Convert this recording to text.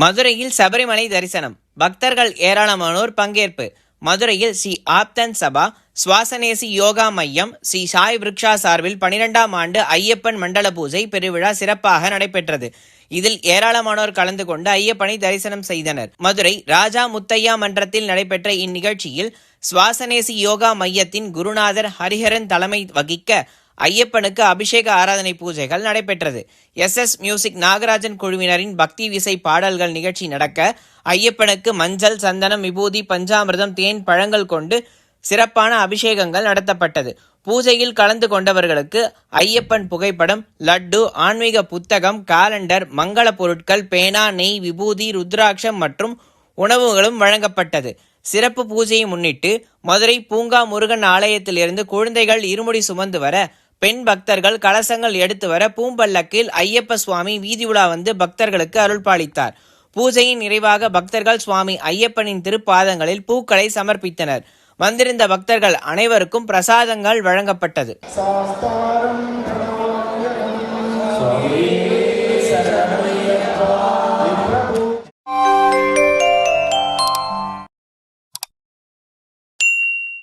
மதுரையில் சபரிமலை தரிசனம். பக்தர்கள் ஏராளமானோர் பங்கேற்பு. மதுரையில் ஸ்ரீ ஆப்தன் சபா சுவாசநேசி யோகா மையம் ஸ்ரீ சாய் விருக்ஷா சார்பில் பனிரெண்டாம் ஆண்டு ஐயப்பன் மண்டல பூஜை பெருவிழா சிறப்பாக நடைபெற்றது. இதில் ஏராளமானோர் கலந்து கொண்டு ஐயப்பனை தரிசனம் செய்தனர். மதுரை ராஜா முத்தையா மன்றத்தில் நடைபெற்ற இந்நிகழ்ச்சியில் சுவாசநேசி யோகா மையத்தின் குருநாதர் ஹரிஹரன் தலைமை வகிக்க ஐயப்பனுக்கு அபிஷேக ஆராதனை பூஜைகள் நடைபெற்றது. எஸ். எஸ். மியூசிக் நாகராஜன் குழுவினரின் பக்தி விசை பாடல்கள் நிகழ்ச்சி நடக்க ஐயப்பனுக்கு மஞ்சள் சந்தனம் விபூதி பஞ்சாமிர்தம் தேன் பழங்கள் கொண்டு சிறப்பான அபிஷேகங்கள் நடத்தப்பட்டது. பூஜையில் கலந்து கொண்டவர்களுக்கு ஐயப்பன் புகைப்படம் லட்டு ஆன்மீக புத்தகம் காலண்டர் மங்கள பொருட்கள் பேனா நெய் விபூதி ருத்ராட்சம் மற்றும் உணவுகளும் வழங்கப்பட்டது. சிறப்பு பூஜையை முன்னிட்டு மதுரை பூங்கா முருகன் ஆலயத்திலிருந்து குழந்தைகள் இருமுடி சுமந்து வர பெண் பக்தர்கள் கலசங்கள் எடுத்து வர பூம்பல்லக்கில் ஐயப்ப சுவாமி வீதி உலா வந்து பக்தர்களுக்கு அருள்பாலித்தார் பூஜையின் நிறைவாக பக்தர்கள் சுவாமி ஐயப்பனின் திருப்பாதங்களில் பூக்களை சமர்ப்பித்தனர். வந்திருந்த பக்தர்கள் அனைவருக்கும் பிரசாதங்கள் வழங்கப்பட்டது.